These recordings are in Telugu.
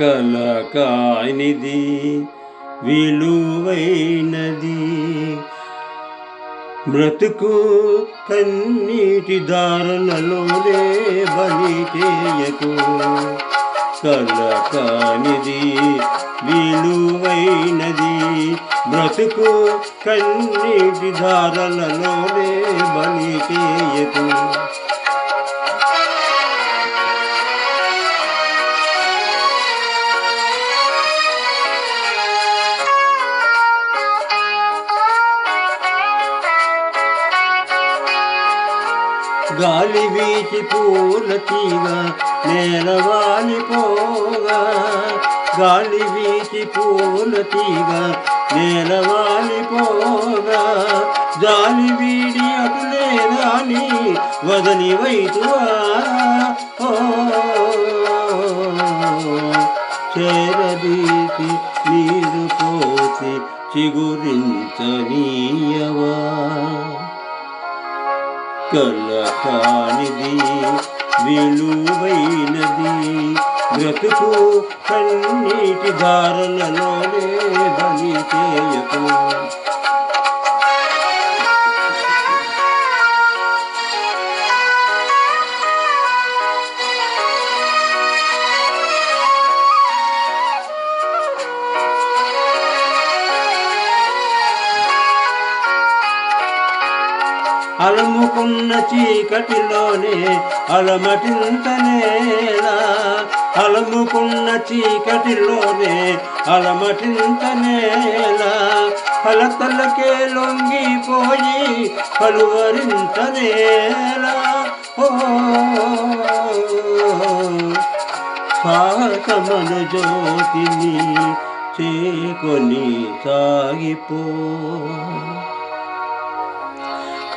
కలకానిది విలువైనది. బ్రతుకు కన్నీటి దారులలోనే బలి చేయకు. కలకానిది విలువైనది. బ్రతుకు కన్నీటి దారులలోనే బలి చేయకు. గాలి వీచి పూల తీగ నేలవాలి పోగా. గాలి వీచి పూల తీగ నేలవాలి పోగా. జాలి వీడి అటులేదాని వదని వైతువా? చేరదీసి నీరు పోసి చిగురించనీయవా? కలకానిది విలువైనది బ్రతుకు కన్నీటి దారులలోనే బలి చేయకు అలముకున్న చీకటిలోనే అలమటింతనేలా అలముకున్న చీకటిలోనే అలమటింతనేలా ఫలతలకే లొంగిపోయి పలువరింతనేలా ఓ. సాహసమన జ్యోతిని చేకొని సాగిపో.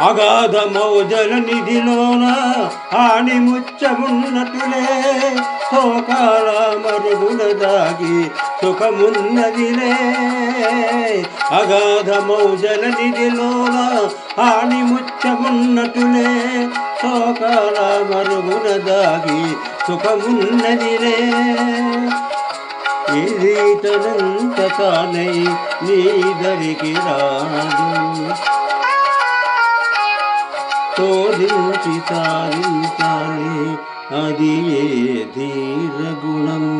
అగాధ మౌజల నిధిలోన ఆణి ముచ్చమున్నట్టులే శోకాల మరుగున దాగి సుఖమున్నదిలే. అగాధ మౌజల నిధిలోన ఆణి ముచ్చమున్నట్టులే శోకాల మరుగున దాగి సుఖమున్నదిలే. ఇది తనంత తానై నీ దరికి రాదు. శోధించి సాధించాలి అది ఏ ధీర గుణము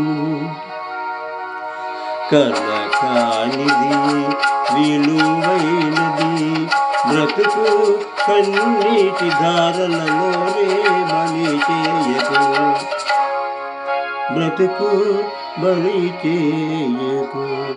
కలకానిది విలువైనది బ్రతుకు కన్నీటి ధారలలోనే బలి చేయకు. బ్రతుకు బలి చేయకు.